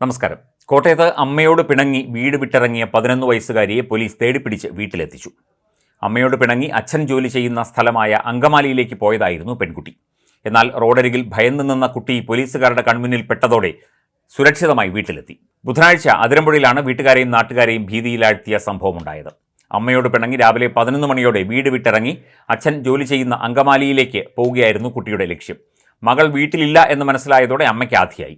നമസ്കാരം. കോട്ടയത്ത് അമ്മയോട് പിണങ്ങി വീട് വിട്ടിറങ്ങിയ പതിനൊന്ന് വയസ്സുകാരിയെ പോലീസ് തേടിപ്പിടിച്ച് വീട്ടിലെത്തിച്ചു. അമ്മയോട് പിണങ്ങി അച്ഛൻ ജോലി ചെയ്യുന്ന സ്ഥലമായ അങ്കമാലിയിലേക്ക് പോയതായിരുന്നു പെൺകുട്ടി. എന്നാൽ റോഡരികിൽ ഭയന്നു നിന്ന കുട്ടി പോലീസുകാരുടെ കൺമുന്നിൽ പെട്ടതോടെ സുരക്ഷിതമായി വീട്ടിലെത്തി. ബുധനാഴ്ച അതിരമ്പുഴയിലാണ് വീട്ടുകാരെയും നാട്ടുകാരെയും ഭീതിയിലാഴ്ത്തിയ സംഭവമുണ്ടായത്. അമ്മയോട് പിണങ്ങി രാവിലെ പതിനൊന്ന് മണിയോടെ വീട് വിട്ടിറങ്ങി അച്ഛൻ ജോലി ചെയ്യുന്ന അങ്കമാലിയിലേക്ക് പോവുകയായിരുന്നു കുട്ടിയുടെ ലക്ഷ്യം. മകൾ വീട്ടിലില്ല എന്ന് മനസ്സിലായതോടെ അമ്മയ്ക്ക് ആധിയായി.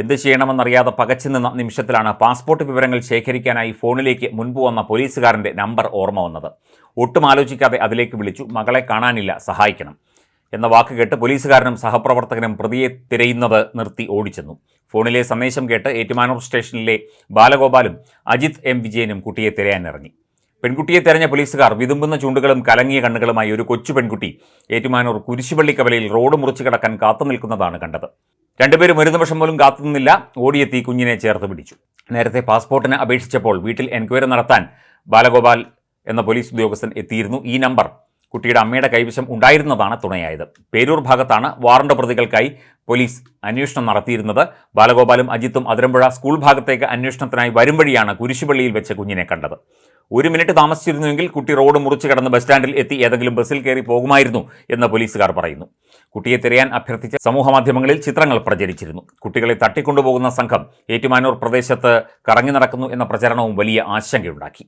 എന്ത് ചെയ്യണമെന്നറിയാതെ പകച്ചു നിന്ന നിമിഷത്തിലാണ് പാസ്പോർട്ട് വിവരങ്ങൾ ശേഖരിക്കാനായി ഫോണിലേക്ക് മുൻപ് വന്ന പോലീസുകാരന്റെ നമ്പർ ഓർമ്മ വന്നത്. ഒട്ടും ആലോചിക്കാതെ അതിലേക്ക് വിളിച്ചു മകളെ കാണാനില്ല സഹായിക്കണം. എന്ന വാക്ക് കേട്ട് പോലീസുകാരനും സഹപ്രവർത്തകനും പ്രതിയെ തിരയുന്നത് നിർത്തി ഓടിച്ചെന്നു. ഫോണിലെ സന്ദേശം കേട്ട് ഏറ്റുമാനൂർ സ്റ്റേഷനിലെ ബാലഗോപാലും അജിത് എം വിജയനും കുട്ടിയെ തിരയാനിറങ്ങി. പെൺകുട്ടിയെ തെരഞ്ഞ പോലീസുകാർ വിതുമ്പുന്ന ചൂണ്ടുകളും കലങ്ങിയ കണ്ണുകളുമായി ഒരു കൊച്ചു പെൺകുട്ടി ഏറ്റുമാനൂർ കുരിശുപള്ളി കവലയിൽ റോഡ് മുറിച്ചു കിടക്കാൻ കാത്തു നിൽക്കുന്നതാണ് കണ്ടത്. രണ്ടുപേരും ഒരു നിമിഷം പോലും കാത്തുനിന്നില്ല. ഓടിയെത്തി കുഞ്ഞിനെ ചേർത്ത് പിടിച്ചു. നേരത്തെ പാസ്പോർട്ടിന് അപേക്ഷിച്ചപ്പോൾ വീട്ടിൽ എൻക്വയറി നടത്താൻ ബാലഗോപാൽ എന്ന പോലീസ് ഉദ്യോഗസ്ഥൻ എത്തിയിരുന്നു. ഈ നമ്പർ കുട്ടിയുടെ അമ്മയുടെ കൈവശം ഉണ്ടായിരുന്നതാണ് തുണയായത്. പേരൂർ ഭാഗത്താണ് വാറണ്ട് പ്രതികൾക്കായി പോലീസ് അന്വേഷണം നടത്തിയിരുന്നത് ബാലഗോപാലും അജിത്തും അതിരമ്പുഴ സ്കൂൾ ഭാഗത്തേക്ക് അന്വേഷണത്തിനായി വരും കുരിശുപള്ളിയിൽ വെച്ച് കുഞ്ഞിനെ കണ്ടത്. ഒരു മിനിറ്റ് താമസിച്ചിരുന്നുവെങ്കിൽ കുട്ടി റോഡ് മുറിച്ച് കടന്ന് ബസ് സ്റ്റാൻഡിൽ എത്തി ഏതെങ്കിലും ബസ്സിൽ കയറി പോകുമായിരുന്നു എന്ന് പോലീസുകാർ പറയുന്നു. കുട്ടിയെ തിരയാൻ അഭ്യർത്ഥിച്ച സമൂഹമാധ്യമങ്ങളിൽ ചിത്രങ്ങൾ പ്രചരിച്ചിരുന്നു. കുട്ടികളെ തട്ടിക്കൊണ്ടുപോകുന്ന സംഘം ഏറ്റുമാനൂർ പ്രദേശത്ത് കറങ്ങി നടക്കുന്നു എന്ന പ്രചരണവും വലിയ ആശങ്കയുണ്ടാക്കി.